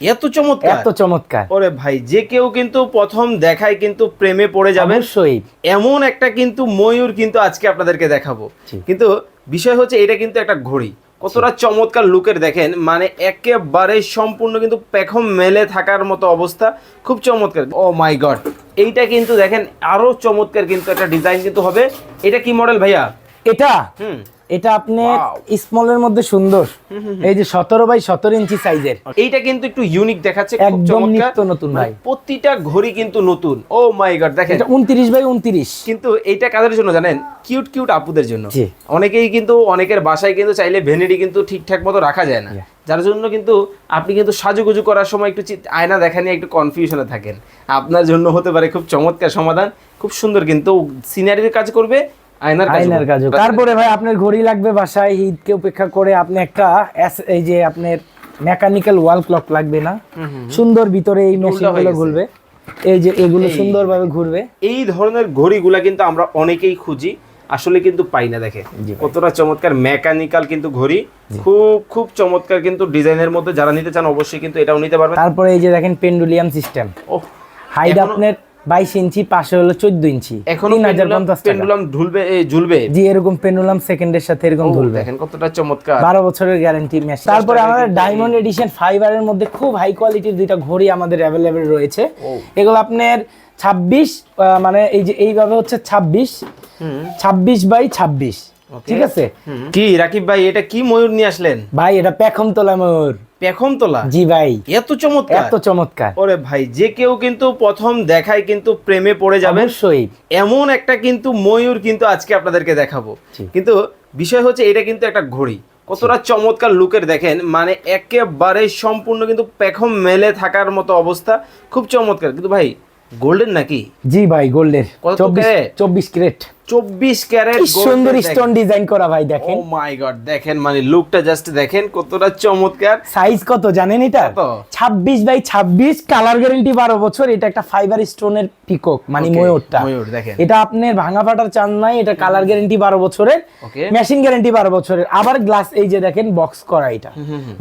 এত চমৎকার। এত চমৎকার। ওরে ভাই যে কেউ কিন্তু প্রথম দেখায় কিন্তু প্রেমে পড়ে যাবে। অবশ্যই। এমন একটা কিন্তু ময়ূর কিন্তু আজকে আপনাদেরকে দেখাবো। কিন্তু বিষয় হচ্ছে এটা কিন্তু একটা ঘড়ি। কতটা চমৎকার লুকের দেখেন মানে একেবারে সম্পূর্ণ কিন্তু পেখম মেলে থাকার মতো অবস্থা খুব চমৎকার। ও মাই গড এইটা কিন্তু দেখেন আরও চমৎকার কিন্তু একটা ডিজাইন কিন্তু হবে। এটা কি মডেল ভাইয়া? এটা? হুম। এটা আপনি স্মলের মধ্যে সুন্দর। এই যে সতেরো বাই সতেরো ইঞ্চি সাইজের এইটা কিন্তু একটু ইউনিক দেখাচ্ছে একদম নিত্য নতুন ভাই। মানে প্রতিটা ঘড়ি কিন্তু নতুন। ও মাই গড দেখেন। এটা উনত্রিশ বাই উনত্রিশ। কিন্তু এইটা কাদের জন্য জানেন? কিউট কিউট আপুদের জন্য। অনেকেই কিন্তু অনেকের বাসায় কিন্তু চাইলে ভ্যানিটি কিন্তু ঠিকঠাক মতো রাখা যায় না। যার জন্য কিন্তু আপনি কিন্তু সাজুগুজু করার সময় একটু আয়না দেখা নিয়ে একটু কনফিউশনে থাকেন। আপনার জন্য হতে পারে খুব চমৎকার সমাধান। খুব সুন্দর কিন্তু সিনারির কাজ করবে। আয়নার কাজ তারপরে ভাই আপনার ঘড়ি লাগবে বাসায় ঈদকে উপেক্ষা করে আপনি একটা এই যে আপনার মেকানিক্যাল ওয়াল ক্লক লাগবে না? সুন্দর ভিতরে এই মেশিনগুলো গেছে। ঘুরবে। এই যে এগুলো সুন্দরভাবে ঘুরবে। এই ধরনের ঘড়িগুলা কিন্তু আমরা অনেকেই খুঁজি আসলে কিন্তু পাই না দেখে। কতটা চমৎকার মেকানিক্যাল কিন্তু ঘড়ি খুব খুব চমৎকার কিন্তু ডিজাইনের মধ্যে যারা নিতে চান অবশ্যই কিন্তু এটাও নিতে পারবেন। তারপরে এই যে দেখেন পেন্ডুলিয়াম সিস্টেম ও এখনো- আপনার বাইশ ইঞ্চি পাশে হলো চোদ্দ ইঞ্চি। এখনও পেন্ডুলাম ঝুলবে এ, ঝুলবে? জি এরকম পেন্ডুলাম সেকেন্ডের সাথে এরকম ও, ধুলবে দেখেন কতটা চমৎকার। বারো বছরের গ্যারান্টি মেশিন তারপরে আমাদের ডায়মন্ড এডিশন ফাইবারের মধ্যে খুব হাই কোয়ালিটির দুইটা ঘড়ি আমাদের অ্যাভেলেবেল রয়েছে। এগুলো আপনার ছাব্বিশ মানে এই যে এইভাবে হচ্ছে ছাব্বিশ ছাব্বিশ বাই ছাব্বিশ। ঠিক আছে? কি রাকিব ভাই এটা কি ময়ূর নিয়ে আসলেন? ভাই এটা পেখম তোলা ময়ূর। পেখম তোলা? জি ভাই। এত চমৎকার। এত চমৎকার। ওরে ভাই যে কেউ কিন্তু প্রথম দেখায় কিন্তু প্রেমে পড়ে যাবে অবশ্যই। এমন একটা কিন্তু ময়ূর কিন্তু আজকে আপনাদেরকে দেখাবো। কিন্তু বিষয় হচ্ছে এটা কিন্তু একটা ঘড়ি। কতটা চমৎকার লুকের দেখেন মানে একেবারে সম্পূর্ণ কিন্তু পেখম মেলে থাকার মতো অবস্থা। খুব চমৎকার। কিন্তু ভাই গোল্ডেন নাকি? জি ভাই গোল্ডের। কত চব্বিশ ক্যারেট? চব্বিশ ক্রেট চব্বিশ ক্যারেট সুন্দর স্টোন ডিজাইন করা ভাই দেখেন। ও মাই গড দেখেন মানে লুকটা জাস্ট দেখেন কতটা চমৎকার। সাইজ কত জানেন এটা? ছাব্বিশ বাই ছাব্বিশ কালার গ্যারেন্টি বারো বছর এটা একটা ফাইবার স্টোনের পিকক মানে ময়ূরটা। ময়ূর দেখেন। এটা আপনার ভাঙা ফাটার চান নাই এটা কালার গ্যারেন্টি বারো বছরের মেশিন গ্যারেন্টি বারো বছরের। আবার গ্লাস এই যে দেখেন বক্স করা এটা।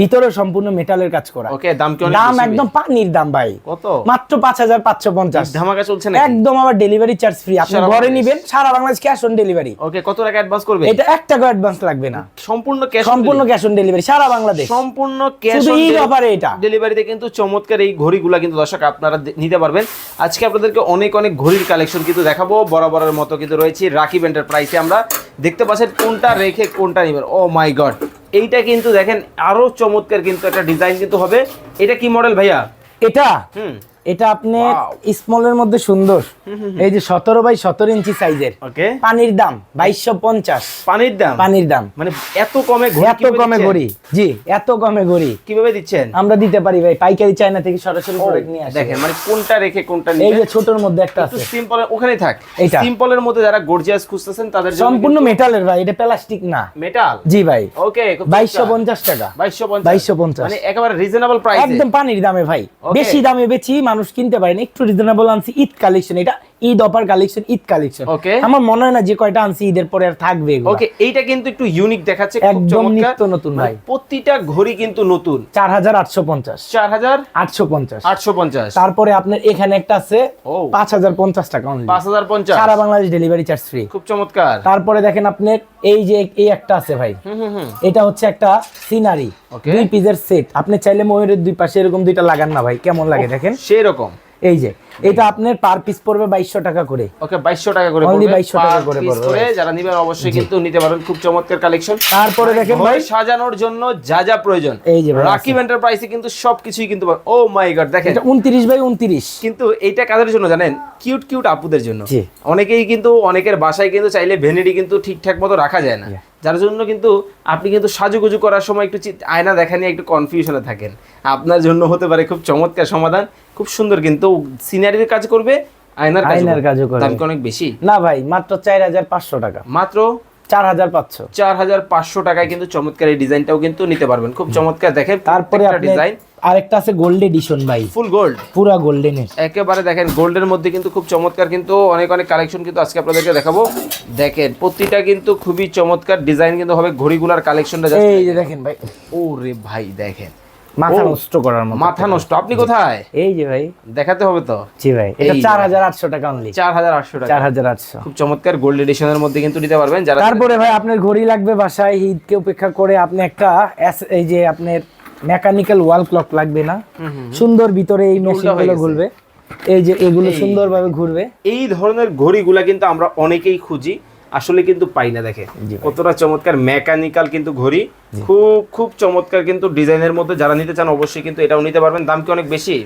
ভিতরে সম্পূর্ণ মেটালের কাজ করা। ওকে দাম কি দাম একদম পানির দাম ভাই। কত? মাত্র পাঁচ হাজার পাঁচশো পঞ্চাশ। ধামাকা চলছে নাকি? একদম আবার ডেলিভারি চার্জ ফ্রি আপনি ঘরে নিবেন সারা Bangladesh cash on delivery okay কত টাকা অ্যাডভান্স করবে? এটা এক টাকা অ্যাডভান্স লাগবে না। সম্পূর্ণ ক্যাশ সম্পূর্ণ ক্যাশ অন ডেলিভারি সারা বাংলাদেশ। সম্পূর্ণ ক্যাশ ঈদ অফারে এটা। ডেলিভারিতে কিন্তু চমৎকার এই ঘড়িগুলা কিন্তু দর্শক আপনারা নিতে পারবেন। আজকে আপনাদেরকে অনেক অনেক ঘড়ির কালেকশন কিন্তু দেখাবো। বরাবরের মতো কিন্তু রয়েছে রাকিব এন্টারপ্রাইসে আমরা। দেখতে পাচ্ছেন কোনটা রেখে কোনটা নেবেন। ও মাই গড এইটা কিন্তু দেখেন আরও চমৎকার কিন্তু একটা ডিজাইন কিন্তু হবে। এটা কি মডেল ভাইয়া? এটা? হুম। এটা আপনি স্মলের মধ্যে সুন্দর। এই যে সতেরো বাই সতেরো ইঞ্চি সাইজের। ওকে। পানির দাম বাইশশো পঞ্চাশ। পানির দাম? পানির দাম। মানে এত কমে এত কমে ঘড়ি। জি এত কমে ঘড়ি। কীভাবে দিচ্ছেন? আমরা দিতে পারি ভাই পাইকারি চায়না থেকে সরাসরি প্রোডাক্ট নিয়ে আসি। দেখেন মানে কোনটা রেখে কোনটা এই যে ছোটর মধ্যে একটা আছে। সিম্পল ওখানেই থাক। এইটা। সিম্পলের মধ্যে যারা গর্জিয়াস খুঁজতেছেন তাদের জন্য সম্পূর্ণ মেটালের ভাই এটা প্লাস্টিক না। মেটাল জি ভাই। ওকে বাইশশো পঞ্চাশ টাকা। 2250 2250 মানে একেবারে রিজনেবল প্রাইসে একদম পানির দামে ভাই। বেশি দামে বেচি মানুষ কিনতে পারেন। একটু রিজনেবল আনছি ঈদ কালেকশন এটা Eid offer collection Eid collection. আমার মনে হয় না যে কয়টা আনছি ঈদের পরে আর থাকবে ওকে এইটা কিন্তু একটু ইউনিক দেখাচ্ছে একদম নিত্য নতুন মানে ভাই। প্রতিটা ঘড়ি কিন্তু নতুন। চার হাজার আটশো পঞ্চাশ। 4850 আটশো পঞ্চাশ। 850 তারপরে আপনার এখানে একটা আছে ও। পাঁচ হাজার পঞ্চাশ টাকা। 5050 সারা বাংলাদেশ ডেলিভারি চার্জ ফ্রি খুব চমৎকার। তারপরে দেখেন আপনার এই যে এই একটা আছে ভাই। হুম হুম হুম। এটা হচ্ছে একটা সিনারি. দুই পিসের সেট আপনি চাইলে ময়ূরের দুই পাশে এরকম দুইটা লাগান না ভাই কেমন লাগে দেখেন? সেই রকম এই যে এটা আপনার পার পিস পড়বে বাইশশো টাকা করে। ওকে 2200 টাকা করে পড়বে 2200 টাকা করে পড়বে, যারা নিবেন অবশ্যই কিন্তু নিতে পারবেন। খুব চমৎকার কালেকশন তারপরে দেখেন ভাই। সাজানোর জন্য যা যা প্রয়োজন। এই যে। রাকিব এন্টারপ্রাইজে কিন্তু সবকিছুই কিন্তু ও মাই গড দেখেন। এটা উনত্রিশ বাই উনত্রিশ। কিন্তু এইটা কাদের জন্য জানেন? কিউট কিউট আপুদের জন্য। অনেকেই কিন্তু অনেকের বাসায় কিন্তু চাইলে ভ্যানিটি কিন্তু ঠিকঠাক মতো রাখা যায় না. যার জন্য কিন্তু আপনি কিন্তু সাজুগুজু করার সময় একটু আয়না দেখা নিয়ে একটু কনফিউশনে থাকেন। আপনার জন্য হতে পারে খুব চমৎকার সমাধান খুব সুন্দর কিন্তু সিনারির কাজ করবে আয়নার আয়নার কাজও করবে। দাম অনেক বেশি? না ভাই মাত্র চার হাজার পাঁচশো টাকা। মাত্র চার হাজার পাঁচশো। চার হাজার পাঁচশো টাকায় কিন্তু চমৎকার এই ডিজাইনটাও কিন্তু নিতে পারবেন। খুব চমৎকার। দেখেন তারপরে ডিজাইন। আরেকটা আছে গোল্ড এডিশন ভাই। ফুল গোল্ড পুরা গোল্ডেনের একেবারে দেখেন গোল্ডের মধ্যে কিন্তু খুব চমৎকার কিন্তু অনেক অনেক কালেকশন কিন্তু আজকে আপনাদেরকে দেখাবো। দেখেন প্রতিটা কিন্তু খুবই চমৎকার। ডিজাইন কিন্তু হবে ঘড়িগুলার কালেকশনটা এই যে দেখেন ভাই। ও রে ভাই দেখেন। মাথা নষ্ট করার মতো মাথা নষ্ট। আপনি কোথায়? এই যে ভাই। দেখাতে হবে তো? জি ভাই এটা এই যে। চার হাজার আটশো টাকা অনলি চার হাজার আটশো টাকা। চার হাজার আটশো। খুব চমৎকার গোল্ড এডিশনের মধ্যে কিন্তু নিতে পারবেন। যারা তারপরে ভাই আপনার ঘড়ি লাগবে বাসায় ঈদকে উপেক্ষা করে আপনি একটা এই যে আপনার মেকানিক্যাল ওয়াল ক্লক লাগবে না? সুন্দর ভিতরে এই মেশিনগুলো ঘুরবে। এই যে এগুলো সুন্দরভাবে ঘুরবে। এই ধরনের ঘড়িগুলা কিন্তু আমরা অনেকেই খুঁজি। আসলে কিন্তু পাই না দেখে। কতটা চমৎকার মেকানিক্যাল কিন্তু ঘড়ি। খুব খুব চমৎকার কিন্তু ডিজাইনের মধ্যে যারা নিতে চান অবশ্যই কিন্তু এটাও নিতে পারবেন। দাম কি অনেক বেশি?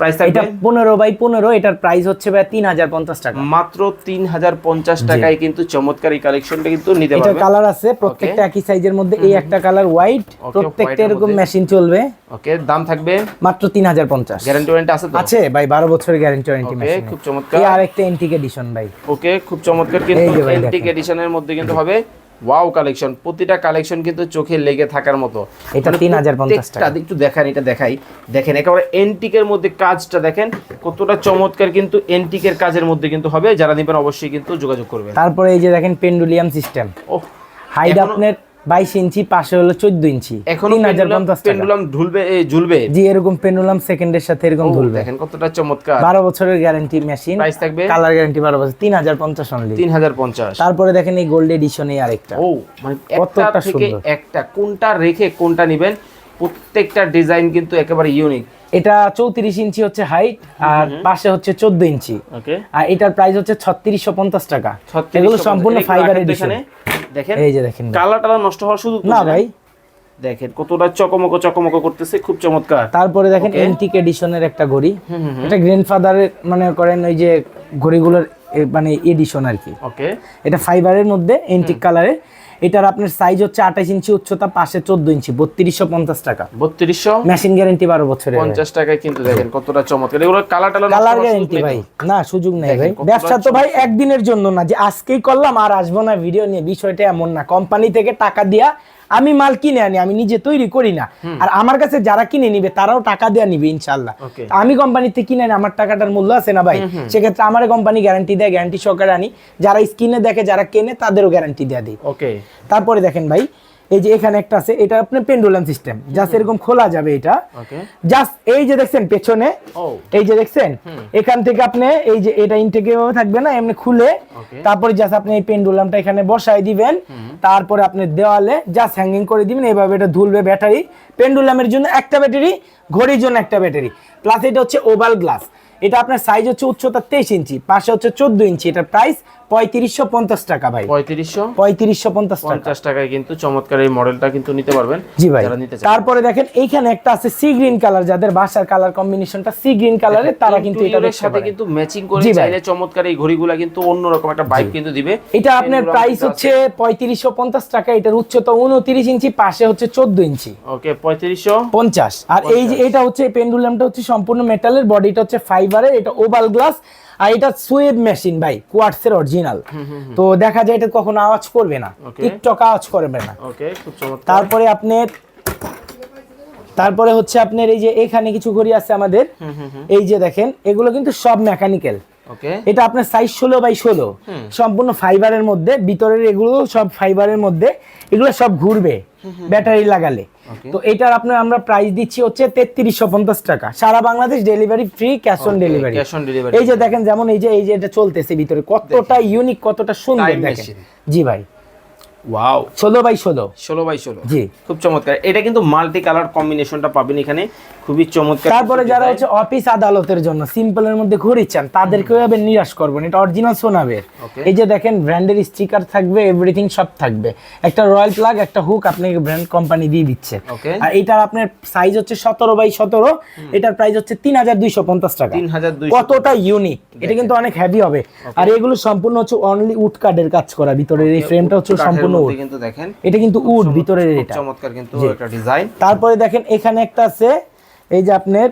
প্রাইস এটা থাকবে? পনেরো বাই পনেরো এটার প্রাইস হচ্ছে ভাই তিন হাজার পঞ্চাশ টাকা। মাত্র তিন হাজার পঞ্চাশ টাকায় কিন্তু চমৎকার এই কালেকশনটা কিন্তু নিতে এটা কালার আছে প্রত্যেকটা একই সাইজের মধ্যে এই একটা কালার হোয়াইট প্রত্যেকটা এরকম মেশিন চলবে। ওকে দাম থাকবে? মাত্র তিন হাজার পঞ্চাশ। গ্যারান্টি ওয়ারেন্টি আছে তো? আছে ভাই বারো বছরের গ্যারেন্টি ওয়ারেন্টি ওকে মেশিন খুব চমৎকার। এই আরেকটা এন্টিক এডিশন ভাই। ওকে খুব চমৎকার কিন্তু এন্টিক এডিশনের মধ্যে কিন্তু হবে। ওয়াও কালেকশন প্রতিটা কালেকশন কিন্তু চোখে লেগে থাকার মতো। এটা তিন হাজার পঞ্চাশ টাকা। একটু দেখেন এটা দেখাই। দেখেন একেবারে এন্টিকের মধ্যে কাজটা দেখেন কতটা চমৎকার কিন্তু এন্টিকের কাজের মধ্যে কিন্তু হবে। যারা নেবেন অবশ্যই কিন্তু যোগাযোগ করবেন। তারপরে এই যে দেখেন পেন্ডুলিয়াম সিস্টেম ও হাইড আপনের আপনার বাইশ ইঞ্চি পাশে হলো চোদ্দ ইঞ্চি। এখনও পেন্ডুলাম ঝুলবে ঝুলবে? জি এরকম পেন্ডুলাম সেকেন্ডের সাথে এরকম ও, ধুলবে দেখেন কতটা চমৎকার। বারো বছরের গ্যারান্টি মেশিন প্রাইস থাকবে? কালার গ্যারান্টি বারো বছর। তিন হাজার পঞ্চাশ অনলি তিন হাজার পঞ্চাশ। তারপরে দেখেন এই গোল্ড এডিশনে আরেকটা। ও মানে একটা থেকে একটা কোনটা রেখে কোনটা নেবেন প্রত্যেকটা ডিজাইন কিন্তু একেবারে ইউনিক এটা চৌত্রিশ ইঞ্চি হচ্ছে হাইট আর পাশে হচ্ছে চোদ্দ ইঞ্চি। আর এটার প্রাইস হচ্ছে ছত্রিশশো পঞ্চাশ টাকা। এগুলো সম্পূর্ণ ফাইবার এডিশন। দেখেন এই যে দেখেন কালার নষ্ট হওয়ার শুধু না ভাই। দেখেন কতটা চকমকো চকমকো করতেছে খুব চমৎকার। তারপরে দেখেন. এন্টিক এডিশনের একটা ঘড়ি। এটা গ্র্যান্ডফাদারের মানে করেন ওই যে ঘড়িগুলোর মানে এডিশন আর কি। ওকে এটা ফাইবারের মধ্যে এন্টিক কালারের এটার আপনার সাইজ হচ্ছে আঠাশ ইঞ্চি উচ্চতা পাশে চোদ্দ ইঞ্চি বত্রিশশো পঞ্চাশ টাকা। বত্রিশশো? মেশিন গ্যারেন্টি বারো বছরের। পঞ্চাশ টাকায় কিন্তু দেখেন কতটা চমৎকার। এগুলো কালার টালার কালার গ্যারেন্টি ভাই। না সুযোগ নেই ভাই। ব্যবসা তো ভাই একদিনের জন্য না যে আজকেই করলাম আর আসব না ভিডিও নিয়ে বিষয়টা এমন না। কোম্পানি থেকে টাকা দিয়া আমি মাল কিনে আনি আমি নিজে তৈরি করি না। আর আমার কাছে যারা কিনে নিবে তারাও টাকা দেওয়া নিবে ইনশাল্লাহ আমি কোম্পানিতে কিনে আনি আমার টাকাটার মূল্য আছে না ভাই? সেক্ষেত্রে আমার কোম্পানি গ্যারান্টি দেয় গ্যারান্টি সহকারে আনি। যারা স্কিনে দেখে যারা কেনে তাদেরও গ্যারান্টি দেয়া দিই। ওকে। তারপরে দেখেন ভাই এই যে এখানে একটা আছে এটা আপনার পেন্ডুলাম সিস্টেম জাস্ট এরকম খোলা যাবে এটা। জাস্ট এই যে দেখছেন পেছনে এই যে দেখছেন এখান থেকে আপনি এই যে এটা ইনটেকে থাকবে না এমনি খুলে। তারপরে জাস্ট আপনি এই পেন্ডুলামটা এখানে বসাই দিবেন। তারপরে আপনি দেওয়ালে জাস্ট হ্যাঙ্গিং করে দিবেন এইভাবে এটা ধুলবে ব্যাটারি। পেন্ডুলামের জন্য একটা ব্যাটারি ঘড়ির জন্য একটা ব্যাটারি। প্লাস এটা হচ্ছে ওভাল গ্লাস এটা আপনার সাইজ হচ্ছে উচ্চতা তেইশ ইঞ্চি পাশে হচ্ছে চোদ্দ ইঞ্চি এটার প্রাইস পঁয়ত্রিশশো পঞ্চাশ টাকা ভাই। পঁয়ত্রিশশো? পঁয়ত্রিশশো পঞ্চাশ পঞ্চাশ টাকায় কিন্তু চমৎকার এই মডেলটা কিন্তু নিতে পারবেন। জি ভাই। তারপরে দেখেন এইখানে একটা আছে সি গ্রিন কালার। যাদের বাসার কালার কম্বিনেশনটা সি গ্রিন কালারের তারা কিন্তু এটা ইন্টেরিয়রের সাথে কিন্তু ম্যাচিং করে। চাইলে চমৎকার এই ঘড়িগুলা কিন্তু অন্যরকম একটা বাইক কিন্তু দিবে। এটা আপনার প্রাইস হচ্ছে পঁয়ত্রিশশো পঞ্চাশ টাকা এটার উচ্চতা উনত্রিশ ইঞ্চি পাশে হচ্ছে চোদ্দ ইঞ্চি। ওকে পঁয়ত্রিশশো? পঞ্চাশ। আর এই যে এটা হচ্ছে পেন্ডুলামটা হচ্ছে সম্পূর্ণ মেটালের বডিটা হচ্ছে ফাইবারের এটা ওভাল গ্লাস আর এটা সুয়েব মেশিন ভাই কোয়ার্টসের অরিজিনাল তো দেখা যায় এটা কখনো আওয়াজ করবে না. টিকটক আওয়াজ করবে না। ওকে খুব চমৎকার। তারপরে আপনার তারপরে হচ্ছে আপনার এই যে এখানে কিছু ঘড়ি আছে আমাদের। এই যে দেখেন এগুলো কিন্তু সব মেকানিক্যাল এটা আপনার সাইজ ষোলো বাই ষোলো। সম্পূর্ণ ফাইবারের মধ্যে ভিতরের এগুলো সব ফাইবারের মধ্যে এগুলো সব ঘুরবে। ব্যাটারি লাগালে। তো এটার আপনার আমরা প্রাইস দিচ্ছি হচ্ছে তেত্রিশশো পঞ্চাশ টাকা। সারা Bangladesh delivery free cash on delivery এই যে দেখেন যেমন এই যে এই যে এটা চলতেছে ভিতরে কতটা ইউনিক কতটা সুন্দর দেখেন। জি ভাই। ওয়াও ষোলো বাই ষোলো ষোলো বাই ষোলো জি। খুব চমৎকার। এটা কিন্তু মাল্টি কালার কম্বিনেশনটা পাবেন এখানে। খুবই চমৎকার তারপরে যারা হচ্ছে অফিস আদালতের জন্য সিম্পলের মধ্যে চান তাদেরকেও নিরাশ করবেন এটা অরিজিনাল সোনাবের। এই যে দেখেন ব্র্যান্ডের স্টিকার থাকবে এভরিথিং সব থাকবে। একটা রয়্যাল প্লাগ একটা হুক আপনাকে ব্র্যান্ড কোম্পানি দিয়ে দিচ্ছে। আর এটার আপনার সাইজ হচ্ছে সতেরো বাই সতেরো। এটার প্রাইস হচ্ছে তিন হাজার দুইশো পঞ্চাশ টাকা। 3250 কতটা ইউনিক এটা কিন্তু অনেক হেভি হবে। আর এগুলো সম্পূর্ণ হচ্ছে অনলি উড কার্ডের কাজ করা। ভিতরের এই ফ্রেমটা হচ্ছে কাঠের সম্পূর্ণ উড কিন্তু দেখেন এটা কিন্তু উড ভিতরের এটা। চমৎকার কিন্তু একটা ডিজাইন। তারপরে দেখেন এখানে একটা আছে এই যে আপনার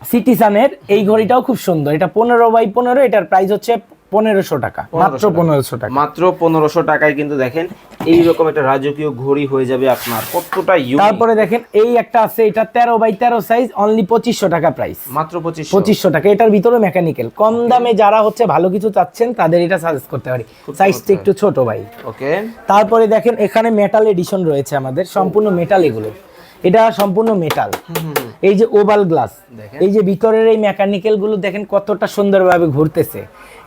সিটিসানের এই ঘড়িটাও খুব সুন্দর। এটা পনেরো বাই পনেরো এটার প্রাইস হচ্ছে পনেরোশো টাকা মাত্র পনেরোশো টাকা। মাত্র পনেরোশো টাকায় কিন্তু দেখেন এইরকম একটা রাজকীয় ঘড়ি হয়ে যাবে আপনার কতটা তারপরে দেখেন এই একটা আছে এটা তেরো বাই তেরো সাইজ অনলি পঁচিশশো টাকা প্রাইস মাত্র পঁচিশ পঁচিশশো টাকা এটার ভিতরে মেকানিক্যাল কম দামে যারা হচ্ছে ভালো কিছু চাচ্ছেন তাদের এটা সাজেস্ট করতে পারি। সাইজটা একটু ছোট ভাই। ওকে তারপরে দেখেন এখানে মেটাল এডিশন রয়েছে আমাদের সম্পূর্ণ মেটাল এগুলো। এটা সম্পূর্ণ মেটাল। এই যে ওভাল গ্লাস এই যে ভিতরের এই মেকানিক্যালগুলো দেখেন কতটা সুন্দরভাবে ঘুরতেছে।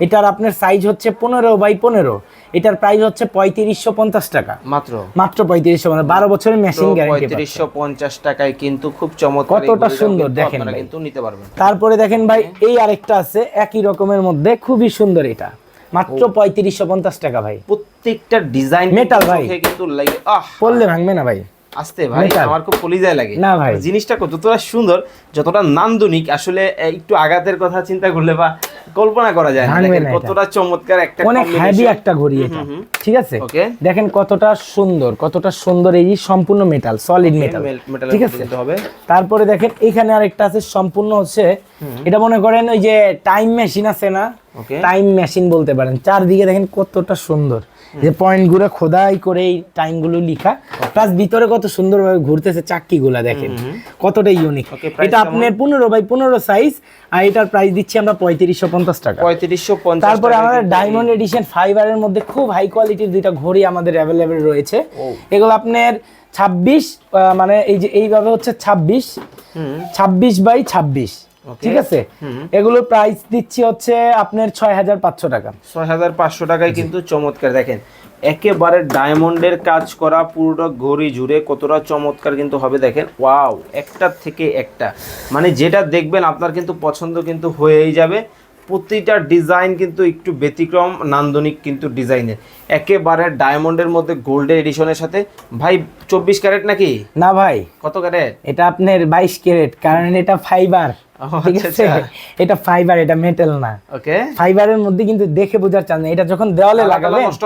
এটার আপনার সাইজ হচ্ছে পনেরো বাই পনেরো। এটার প্রাইস হচ্ছে পঁয়ত্রিশশো পঞ্চাশ টাকা। মাত্র? মাত্র পঁয়ত্রিশশো মানে বারো বছরের মেশিন গ্যারান্টি পঁয়ত্রিশশো পঞ্চাশ টাকায় কিন্তু খুব চমৎকার কতটা সুন্দর দেখেন কিন্তু নিতে পারবেন। তারপরে দেখেন ভাই এই আরেকটা আছে একই রকমের মধ্যে খুবই সুন্দর এটা। মাত্র পঁয়ত্রিশশো পঞ্চাশ টাকা ভাই। প্রত্যেকটা ডিজাইন মেটাল ভাই। কিন্তু পড়লে ভাঙবে না ভাই। আসতে ভাই। আমার খুব কলিজায় লাগে। না ভাই। জিনিসটা যতটা সুন্দর যতটা নান্দনিক আসলে একটু আঘাতের কথা চিন্তা করলে বা কল্পনা করা যায় না। কতটা চমৎকার একটা অনেক হেভি একটা ঘড়ি এটা। ঠিক আছে? দেখেন কতটা সুন্দর কতটা সুন্দর এই সম্পূর্ণ মেটাল সলিড মেটাল ঠিক আছে? তারপরে দেখেন এখানে আরেকটা আছে সম্পূর্ণ হচ্ছে এটা মনে করেন ওই যে টাইম মেশিন আছে না? টাইম মেশিন বলতে পারেন। চারদিকে দেখেন কতটা সুন্দর। যে পয়েন্টগুলো খোদাই করে এই টাইমগুলো লিখা। প্লাস ভিতরে কত সুন্দরভাবে ঘুরতেছে চাক্কি গুলা দেখেন কতটা ইউনিক এটা আপনার পনেরো বাই পনেরো সাইজ আর এটার প্রাইস দিচ্ছি আমরা পঁয়ত্রিশশো পঞ্চাশ টাকা। পঁয়ত্রিশশো পঞ্চাশ তারপরে আমাদের ডায়মন্ড এডিশন ফাইবারের মধ্যে খুব হাই কোয়ালিটির দুইটা ঘড়ি আমাদের অ্যাভেলেবেল রয়েছে। এগুলো আপনার ছাব্বিশ মানে এই যে এইভাবে হচ্ছে ছাব্বিশ। ছাব্বিশ বাই ছাব্বিশ. ঠিক আছে? এগুলো প্রাইস দিচ্ছি হচ্ছে আপনার ছয় হাজার পাঁচশো টাকা। ছয় হাজার পাঁচশো টাকায় কিন্তু চমৎকার। দেখেন একেবারে ডায়মন্ডের কাজ করা পুরোটা ঘড়ি জুড়ে কতটা চমৎকার কিন্তু হবে দেখেন। ওয়াও একটা থেকে একটা। মানে যেটা দেখবেন আপনার কিন্তু পছন্দ কিন্তু হয়েই যাবে। প্রতিটা ডিজাইন কিন্তু একটু ব্যতিক্রম নান্দনিক কিন্তু ডিজাইনের। একেবারে ডায়মন্ডের মধ্যে গোল্ডের এডিশনের সাথে। ভাই চব্বিশ ক্যারেট নাকি? না ভাই কত ক্যারেট? এটা আপনার বাইশ ক্যারেট কারণ এটা ফাইবার আচ্ছা, আচ্ছা। এটা ফাইবার এটা মেটাল না। ওকে ফাইবারের মধ্যে কিন্তু দেখে বোঝার চান এটা যখন দেওয়ালে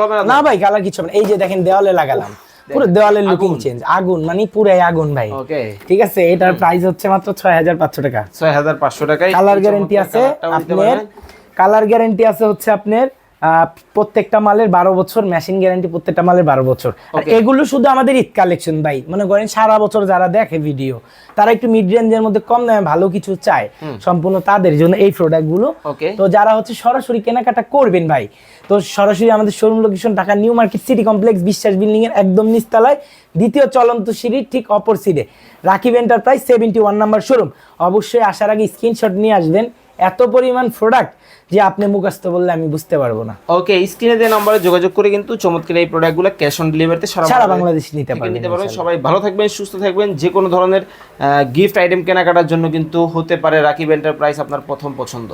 হবে না ভাই কালার কিছু হবে এই যে দেখেন দেওয়ালে লাগালাম। পুরো দেওয়ালের লুকিং চেঞ্জ আগুন মানে পুরাই আগুন ভাই। ওকে ঠিক আছে? এটার প্রাইস হচ্ছে মাত্র ছয় হাজার পাঁচশো টাকা। ছয় হাজার পাঁচশো টাকা কালার গ্যারেন্টি আছে আপনার কালার গ্যারেন্টি আছে হচ্ছে আপনার প্রত্যেকটা মালের বারো বছর মেশিন গ্যারান্টি প্রত্যেকটা মালের বারো বছর। আর এগুলো শুধু আমাদের ঈদ কালেকশন ভাই। মনে করেন সারা বছর যারা দেখে ভিডিও তারা একটু মিড রেঞ্জের মধ্যে কম দামে ভালো কিছু চায়। সম্পূর্ণ তাদের জন্য এই প্রোডাক্টগুলো। তো যারা হচ্ছে সরাসরি কেনাকাটা করবেন ভাই তো সরাসরি আমাদের showroom location Dhaka new market city complex Biswas building এর একদম নিচতলায় দ্বিতীয় চলন্ত সিঁড়ির ঠিক অপর সিটে Rakib enterprise seventy one number showroom অবশ্যই আসার আগে স্ক্রিনশট নিয়ে আসবেন। এত পরিমাণ প্রোডাক্ট যে আপনি মুখস্থ বললে আমি বুঝতে পারব না। ওকে স্ক্রিনে দেওয়া নম্বরে যোগাযোগ করে কিন্তু চমৎকার এই প্রোডাক্টগুলো ক্যাশ অন ডেলিভারিতে সারা বাংলাদেশ নিতে পারবেন নিতে পারবেন। সবাই ভালো থাকবেন সুস্থ থাকবেন। যে কোনো ধরনের গিফট আইটেম কেনাকাটার জন্য কিন্তু হতে পারে রাকিব এন্টারপ্রাইজ আপনার প্রথম পছন্দ।